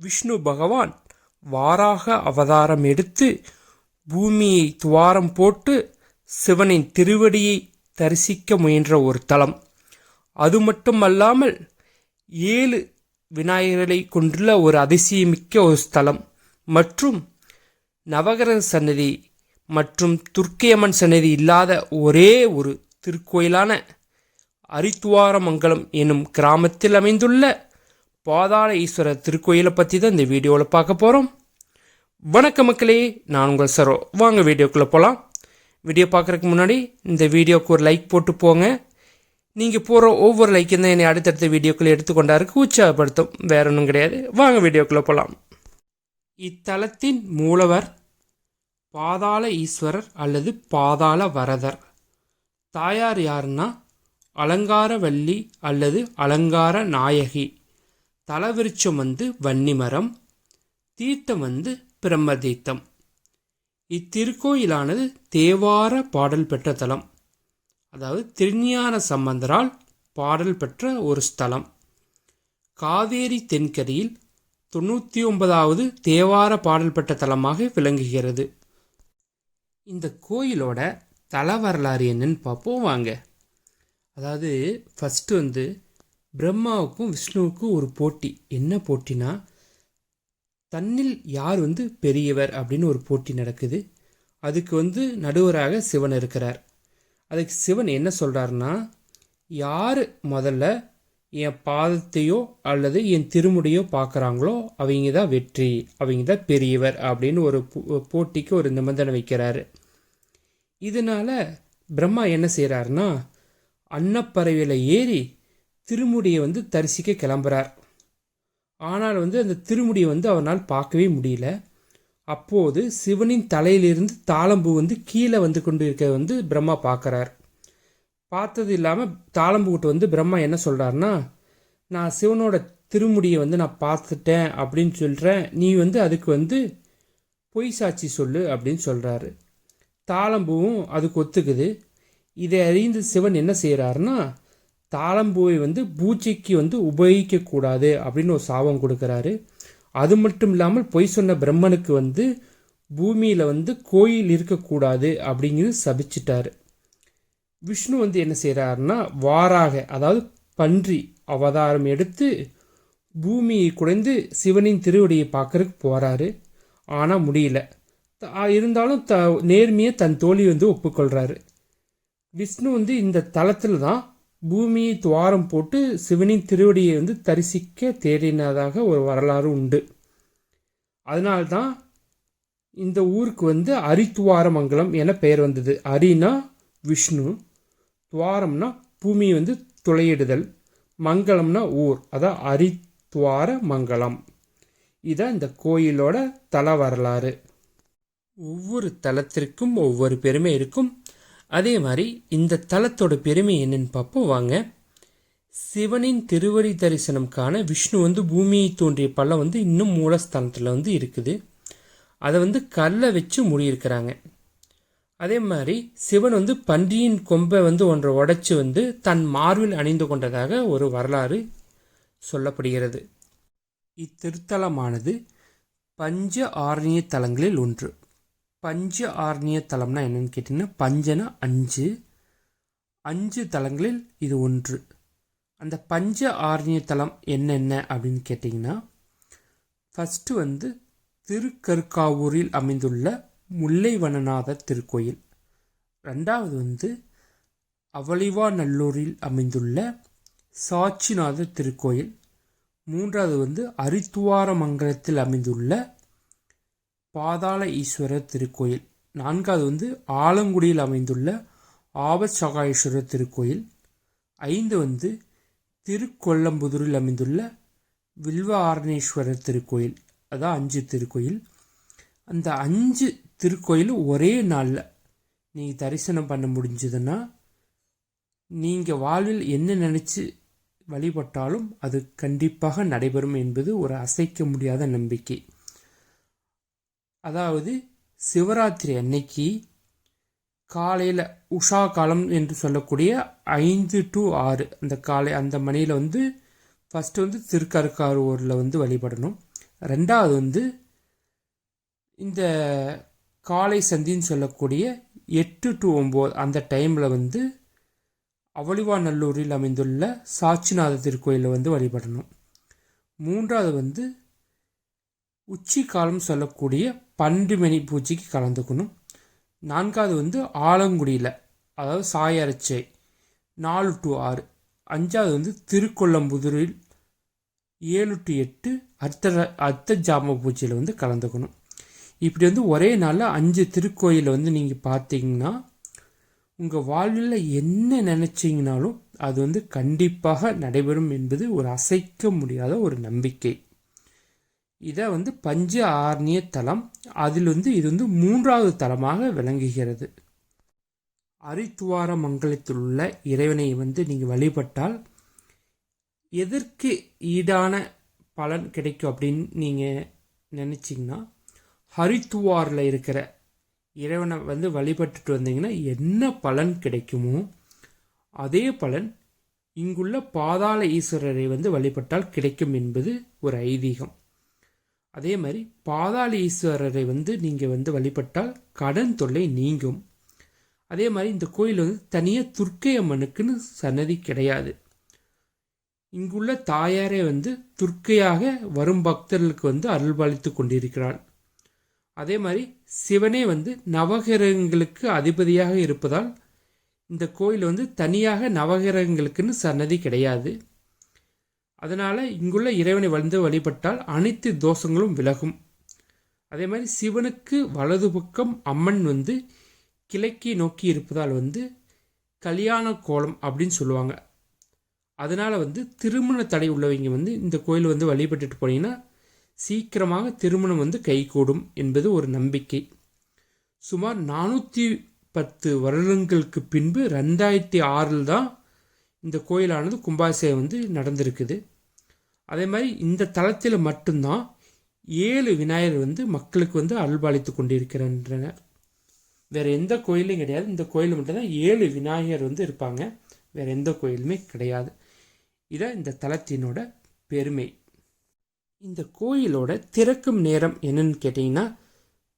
விஷ்ணு பகவான் வாராக அவதாரம் எடுத்து பூமியை துவாரம் போட்டு சிவனின் திருவடியை தரிசிக்க முயன்ற ஒரு தலம். அது மட்டுமல்லாமல் ஏழு விநாயகர்களை கொண்டுள்ள ஒரு அதிசயமிக்க ஒரு ஸ்தலம் மற்றும் நவகிரக சன்னதி மற்றும் துர்க்கையம்மன் சன்னதி இல்லாத ஒரே ஒரு திருக்கோயிலான அரித்துவாரமங்கலம் எனும் கிராமத்தில் அமைந்துள்ள பாதாள ஈஸ்வரர் திருக்கோயிலை பற்றி தான் இந்த வீடியோவில் பார்க்க போகிறோம் வணக்க மக்களே நான் உங்கள் சரோ. வாங்க வீடியோக்குள்ளே போகலாம் வீடியோ பார்க்குறதுக்கு முன்னாடி இந்த வீடியோக்கு ஒரு லைக் போட்டு போங்க. நீங்கள் போகிற ஒவ்வொரு லைக்கும் தான் என்னை அடுத்தடுத்த வீடியோக்குள்ளே எடுத்துக்கொண்டாருக்கு உற்சாகப்படுத்தும். வேற ஒன்றும் கிடையாது. வாங்க வீடியோக்குள்ளே போகலாம் இத்தலத்தின் மூலவர் பாதாள ஈஸ்வரர் அல்லது பாதாள வரதர். தாயார் யாருன்னா அலங்காரவல்லி அல்லது அலங்கார நாயகி. தலவிருச்சம் வந்து வன்னிமரம் தீர்த்தம் வந்து பிரம்மதீர்த்தம். இத்திருக்கோயிலானது தேவார பாடல் பெற்ற தலம். அதாவது திருஞான சம்பந்தரால் பாடல் பெற்ற ஒரு ஸ்தலம். காவேரி தென்கரையில் தொண்ணூற்றி ஒன்பதாவது தேவார பாடல் பெற்ற தலமாக விளங்குகிறது. இந்த கோயிலோட தல வரலாறு என்னன்னு பார்ப்போம் வாங்க. அதாவது ஃபஸ்ட்டு வந்து பிரம்மாவுக்கும் விஷ்ணுவுக்கும் ஒரு போட்டி. என்ன போட்டினா தன்னில் யார் வந்து பெரியவர் அப்படின்னு ஒரு போட்டி நடக்குது. அதுக்கு வந்து நடுவராக சிவன் இருக்கிறார். அதுக்கு சிவன் என்ன சொல்கிறாருன்னா யார் முதல்ல என் பாதத்தையோ அல்லது என் திருமுடியோ பார்க்குறாங்களோ அவங்க தான் வெற்றி அவங்க தான் பெரியவர் அப்படின்னு ஒரு போட்டிக்கு ஒரு நிபந்தனை வைக்கிறாரு. இதனால் பிரம்மா என்ன செய்கிறாருன்னா அன்னப்பறவையில் ஏறி திருமுடியை வந்து தரிசிக்க கிளம்புறார். ஆனால் வந்து அந்த திருமுடியை வந்து அவனால் பார்க்கவே முடியல. அப்போது சிவனின் தலையிலிருந்து தாளம்பூ வந்து கீழே வந்து கொண்டு இருக்க வந்து பிரம்மா பார்க்குறார். பார்த்தது இல்லாமல் தாளம்பூட்டு வந்து பிரம்மா என்ன சொல்கிறாருன்னா நான் சிவனோட திருமுடியை வந்து நான் பார்த்துட்டேன் அப்படின்னு சொல்கிறேன் நீ வந்து அதுக்கு வந்து பொய் சாட்சி சொல்லு அப்படின்னு சொல்கிறாரு தாளம்பூவும் அதுக்கு ஒத்துக்குது. இதை அறிந்து சிவன் என்ன செய்கிறாருன்னா தாழம்பூவை வந்து பூஜைக்கு வந்து உபயோகிக்கக்கூடாது அப்படின்னு ஒரு சாபம் கொடுக்குறாரு. அது மட்டும் இல்லாமல் பொய் சொன்ன பிரம்மனுக்கு வந்து பூமியில் வந்து கோயில் இருக்கக்கூடாது அப்படிங்கிறது சபிச்சிட்டாரு. விஷ்ணு வந்து என்ன செய்கிறாருன்னா வாராக அதாவது பன்றி அவதாரம் எடுத்து பூமியை குடைந்து சிவனின் திருவடியை பார்க்கறதுக்கு போகிறாரு ஆனால் முடியல. த- இருந்தாலும் த நேர்மையை தன் தோழி வந்து ஒப்புக்கொள்கிறாரு விஷ்ணு வந்து இந்த தலத்தில் தான் பூமியை துவாரம் போட்டு சிவனின் திருவடியை வந்து தரிசிக்க தேடினதாக ஒரு வரலாறு உண்டு. அதனால்தான் இந்த ஊருக்கு வந்து அரித்துவாரமங்கலம் என பெயர் வந்தது. அரினா விஷ்ணு துவாரம்னா பூமி வந்து துளையிடுதல் மங்கலம்னா ஊர் அதான் அரித்துவார மங்கலம் இதான் இந்த கோயிலோட தல வரலாறு. ஒவ்வொரு தலத்திற்கும் ஒவ்வொரு பெருமை இருக்கும். அதே மாதிரி இந்த தலத்தோட பெருமை என்னன்னு பார்ப்போம். வாங்க. சிவனின் திருவடி தரிசனம் காண விஷ்ணு வந்து பூமியை தோன்றிய பள்ளம் வந்து இன்னும் மூலஸ்தானத்தில் வந்து இருக்குது. அதை வந்து கல்லை வச்சு மூடியிருக்கிறாங்க. அதே மாதிரி சிவன் வந்து பன்றியின் கொம்பை வந்து ஒன்றை உடைச்சி வந்து தன் மார்பில் அணிந்து கொண்டதாக ஒரு வரலாறு சொல்லப்படுகிறது. இத்திருத்தலமானது பஞ்ச ஆரணிய தலங்களில் ஒன்று. பஞ்ச ஆர்ணிய தலம்னா என்னன்னு கேட்டிங்கன்னா பஞ்சனா அஞ்சு. அஞ்சு தலங்களில் இது ஒன்று. அந்த பஞ்ச ஆர்ணிய தலம் என்னென்ன அப்படின்னு கேட்டிங்கன்னா ஃபஸ்ட்டு வந்து திருக்கருக்காவூரில் அமைந்துள்ள முல்லைவனநாதர் திருக்கோயில். ரெண்டாவது வந்து அவளிவாநல்லூரில் அமைந்துள்ள சாட்சிநாத திருக்கோயில். மூன்றாவது வந்து அரித்துவாரமங்கலத்தில் அமைந்துள்ள பாதாள ஈஸ்வரர் திருக்கோயில். நான்காவது வந்து ஆலங்குடியில் அமைந்துள்ள ஆபசகாயேஸ்வரர் திருக்கோயில். ஐந்து வந்து திருக்கொல்லம்புதூரில் அமைந்துள்ள வில்வ ஆரணேஸ்வரர் திருக்கோயில். அதான் அஞ்சு திருக்கோயில். அந்த அஞ்சு திருக்கோயிலும் ஒரே நாளில் நீங்கள் தரிசனம் பண்ண முடிஞ்சதுன்னா நீங்கள் வாழ்வில் என்ன நினச்சி வழிபட்டாலும் அது கண்டிப்பாக நடைபெறும் என்பது ஒரு அசைக்க முடியாத நம்பிக்கை. அதாவது சிவராத்திரி அன்னைக்கு காலையில் உஷா காலம் என்று சொல்லக்கூடிய ஐந்து டு ஆறு அந்த காலை அந்த மணியில் வந்து ஃபஸ்ட்டு வந்து திருக்கருக்காரூரில் வந்து வழிபடணும். ரெண்டாவது வந்து இந்த காலை சந்தின்னு சொல்லக்கூடிய எட்டு டு ஒம்பது அந்த டைமில் வந்து அவளிவாநல்லூரில் அமைந்துள்ள சாட்சிநாத திருக்கோயிலில் வந்து வழிபடணும். மூன்றாவது வந்து உச்சி காலம் சொல்லக்கூடிய பன்றிமணி பூஜைக்கு கலந்துக்கணும். நான்காவது வந்து ஆலங்குடியில் அதாவது சாயரச்சை நாலு டு ஆறு. அஞ்சாவது வந்து திருக்கொள்ளம்புதூரில் ஏழு டு எட்டு அர்த்த அர்த்த ஜாம பூஜையில் வந்து கலந்துக்கணும். இப்படி வந்து ஒரே நாளில் அஞ்சு திருக்கோயிலை வந்து நீங்கள் பார்த்தீங்கன்னா உங்கள் வாழ்வில் என்ன நினச்சிங்கனாலும் அது வந்து கண்டிப்பாக நடைபெறும் என்பது ஒரு அசைக்க முடியாத ஒரு நம்பிக்கை. இதை வந்து பஞ்ச ஆர்ணிய தலம் அதில் வந்து இது வந்து மூன்றாவது தலமாக விளங்குகிறது. அரித்துவார மங்கலத்தில் உள்ள இறைவனை வந்து நீங்கள் வழிபட்டால் எதற்கு ஈடான பலன் கிடைக்கும் அப்படின்னு நீங்கள் நினச்சிங்கன்னா ஹரித்துவாரில் இருக்கிற இறைவனை வந்து வழிபட்டுட்டு வந்தீங்கன்னா என்ன பலன் கிடைக்குமோ அதே பலன் இங்குள்ள பாதாள ஈஸ்வரரை வந்து வழிபட்டால் கிடைக்கும் என்பது ஒரு ஐதீகம். அதே மாதிரி பாதாள ஈஸ்வரரை வந்து நீங்கள் வந்து வழிபட்டால் கடன் தொல்லை நீங்கும். அதே மாதிரி இந்த கோயில் வந்து தனியாக துர்க்கை அம்மனுக்குன்னு சன்னதி கிடையாது. இங்குள்ள தாயாரே வந்து துர்க்கையாக வரும் பக்தர்களுக்கு வந்து அருள்பாலித்து கொண்டிருக்கிறாள். அதே மாதிரி சிவனே வந்து நவகிரகங்களுக்கு அதிபதியாக இருப்பதால் இந்த கோயில் வந்து தனியாக நவகிரகங்களுக்குன்னு சன்னதி கிடையாது. அதனால் இங்குள்ள இறைவனை வந்து வழிபட்டால் அனைத்து தோஷங்களும் விலகும். அதே மாதிரி சிவனுக்கு வலது பக்கம் அம்மன் வந்து கிழக்கி நோக்கி இருப்பதால் வந்து கல்யாண கோலம் அப்படின்னு சொல்லுவாங்க. அதனால் வந்து திருமண தடை உள்ளவங்க வந்து இந்த கோயில் வந்து வழிபட்டுட்டு போனீங்கன்னா சீக்கிரமாக திருமணம் வந்து கைகூடும் என்பது ஒரு நம்பிக்கை. சுமார் நானூற்றி பத்து வருடங்களுக்கு பின்பு ரெண்டாயிரத்தி ஆறில் தான் இந்த கோயிலானது கும்பாபிஷேகம் வந்து நடந்திருக்குது. அதே மாதிரி இந்த தளத்தில் மட்டும்தான் ஏழு விநாயகர் வந்து மக்களுக்கு வந்து அல்பாளித்து கொண்டிருக்கின்றனர். வேறு எந்த கோயிலும் கிடையாது. இந்த கோயில் மட்டும்தான் ஏழு விநாயகர் வந்து இருப்பாங்க. வேறு எந்த கோயிலுமே கிடையாது. இதான் இந்த தலத்தினோட பெருமை. இந்த கோயிலோட திறக்கும் நேரம் என்னன்னு கேட்டிங்கன்னா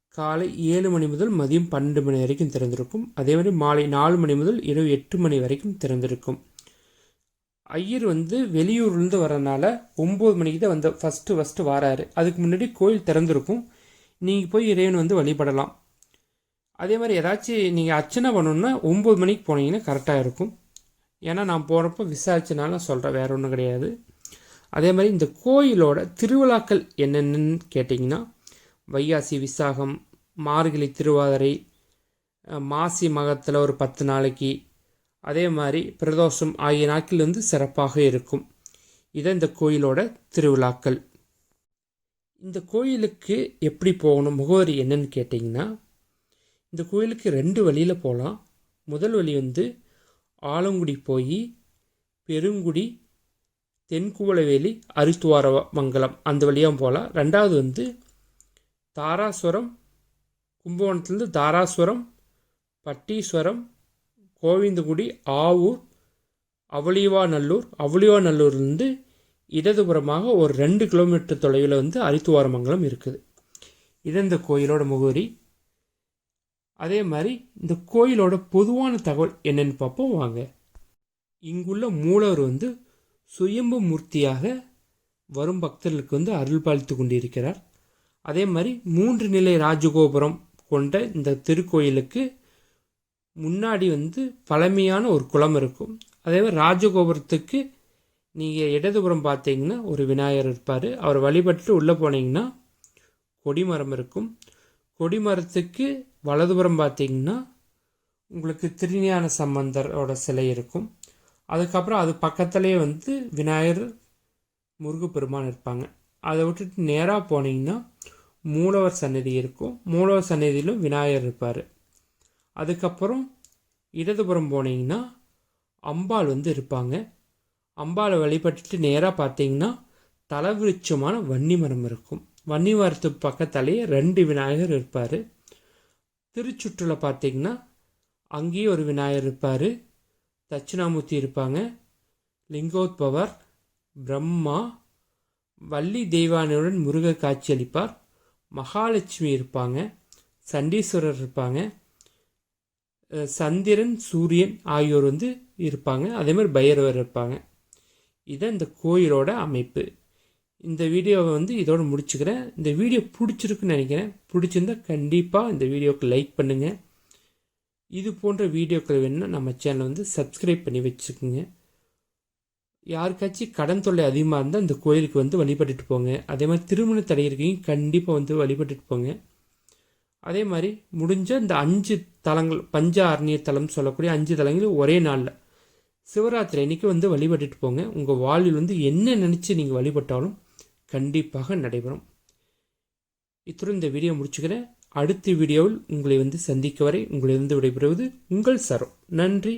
காலை ஏழு மணி முதல் மதியம் பன்னெண்டு மணி வரைக்கும் திறந்திருக்கும். அதே மாதிரி மாலை நாலு மணி முதல் இரவு எட்டு மணி வரைக்கும் திறந்திருக்கும். ஐயர் வந்து வெளியூர்லேருந்து வரனால ஒம்பது மணிக்கு தான் வந்து ஃபஸ்ட்டு ஃபஸ்ட்டு வராரு. அதுக்கு முன்னாடி கோயில் திறந்துருக்கும். நீங்கள் போய் இறைவன் வந்து வழிபடலாம். அதே மாதிரி ஏதாச்சும் நீங்கள் அர்ச்சனை பண்ணணுன்னா ஒம்பது மணிக்கு போனீங்கன்னா கரெக்டாக இருக்கும். ஏன்னா நான் போகிறப்ப விசாரிச்சனால சொல்கிறேன் வேறு ஒன்றும் கிடையாது. அதே மாதிரி இந்த கோயிலோட திருவிழாக்கள் என்னென்னு கேட்டிங்கன்னா வைகாசி விசாகம் மார்கழி திருவாதிரை மாசி மகத்தில் ஒரு பத்து நாளைக்கு அதே மாதிரி பிரதோஷம் ஆகிய நாட்கள் வந்து சிறப்பாக இருக்கும். இதை இந்த கோயிலோட திருவிழாக்கள். இந்த கோயிலுக்கு எப்படி போகணும் முகவரி என்னன்னு கேட்டிங்கன்னா இந்த கோயிலுக்கு ரெண்டு வழியில் போகலாம் முதல் வழி வந்து ஆலங்குடி போய் பெருங்குடி தென்குவளவேலி அரித்துவார மங்கலம் அந்த வழியாக போகலாம் ரெண்டாவது வந்து தாராசுரம் கும்பகோணத்துலேருந்து தாராசுரம் பட்டீஸ்வரம் கோவிந்தகுடி ஆவூர் அவளிவாநல்லூர் அவளிவாநல்லூர்லேருந்து இடதுபுறமாக ஒரு ரெண்டு கிலோமீட்டர் தொலைவில் வந்து அரித்துவாரமங்கலம் இருக்குது. இது இந்த கோயிலோட முகவரி. அதே மாதிரி இந்த கோயிலோட பொதுவான தகவல் என்னென்னு பார்ப்போம் வாங்க. இங்குள்ள மூலவர் வந்து சுயம்பு மூர்த்தியாக வரும் பக்தர்களுக்கு வந்து அருள் பாலித்து கொண்டிருக்கிறார். அதே மாதிரி மூன்று நிலை ராஜகோபுரம் கொண்ட இந்த திருக்கோயிலுக்கு முன்னாடி வந்து பழமையான ஒரு குளம் இருக்கும். அதே மாதிரி ராஜகோபுரத்துக்கு நீங்கள் இடதுபுறம் பார்த்தீங்கன்னா ஒரு விநாயகர் இருப்பார். அவர் வழிபட்டு உள்ளே போனீங்கன்னா கொடிமரம் இருக்கும். கொடிமரத்துக்கு வலதுபுறம் பார்த்தீங்கன்னா உங்களுக்கு திருஞான சம்பந்தரோட சிலை இருக்கும். அதுக்கப்புறம் அது பக்கத்துலேயே வந்து விநாயகர் முருகப்பெருமான் இருப்பாங்க. அதை விட்டுட்டு நேராக போனீங்கன்னா மூலவர் சன்னதி இருக்கும். மூலவர் சன்னதியிலும் விநாயகர் இருப்பார். அதுக்கப்புறம் இடதுபுறம் போனீங்கன்னா அம்பாள் வந்து இருப்பாங்க. அம்பாளை வழிபட்டுட்டு நேராக பார்த்தீங்கன்னா தலவிருட்சமான வன்னி மரம் இருக்கும். வன்னி மரத்துக்கு பக்கத்தாலேயே ரெண்டு விநாயகர் இருப்பார். திருச்சுற்றில் பார்த்தீங்கன்னா அங்கேயும் ஒரு விநாயகர் இருப்பார். தட்சிணாமூர்த்தி இருப்பாங்க. லிங்கோத்பவர் பிரம்மா வள்ளி தெய்வானையுடன் காட்சி காட்சியளிப்பார் மகாலட்சுமி இருப்பாங்க. சண்டீஸ்வரர் இருப்பாங்க. சந்திரன் சூரியன் ஆகியோர் வந்து இருப்பாங்க. அதே மாதிரி பைரவர் இருப்பாங்க. இதான் இந்த கோயிலோட அமைப்பு. இந்த வீடியோவை வந்து இதோடு முடிச்சுக்கிறேன். இந்த வீடியோ பிடிச்சிருக்குன்னு நினைக்கிறேன். பிடிச்சிருந்தா கண்டிப்பாக இந்த வீடியோவுக்கு லைக் பண்ணுங்கள் இது போன்ற வீடியோக்கள் வேணும்னா நம்ம சேனலை வந்து சப்ஸ்கிரைப் பண்ணி வச்சுக்கோங்க. யாருக்காச்சும் கடன் தொல்லை அதிகமாக இருந்தால் இந்த கோயிலுக்கு வந்து வழிபட்டுட்டு போங்க. அதே மாதிரி திருமண தடை இருக்கீங்க கண்டிப்பாக வந்து வழிபட்டுட்டு போங்க. அதே மாதிரி முடிஞ்ச இந்த அஞ்சு தலங்கள் பஞ்ச ஆரணிய தலம் சொல்லக்கூடிய அஞ்சு தலங்களும் ஒரே நாளில். சிவராத்திரி அன்னைக்கு வந்து வழிபட்டுட்டு போங்க. உங்கள் வாழ்வில் வந்து என்ன நினச்சி நீங்கள் வழிபட்டாலும் கண்டிப்பாக நடைபெறும். இத்துடன் இந்த வீடியோ முடிச்சுக்கிறேன். அடுத்த வீடியோவில் உங்களை வந்து சந்திக்க வரை உங்களிடம் விடைபெறுவது உங்கள் சரம் நன்றி.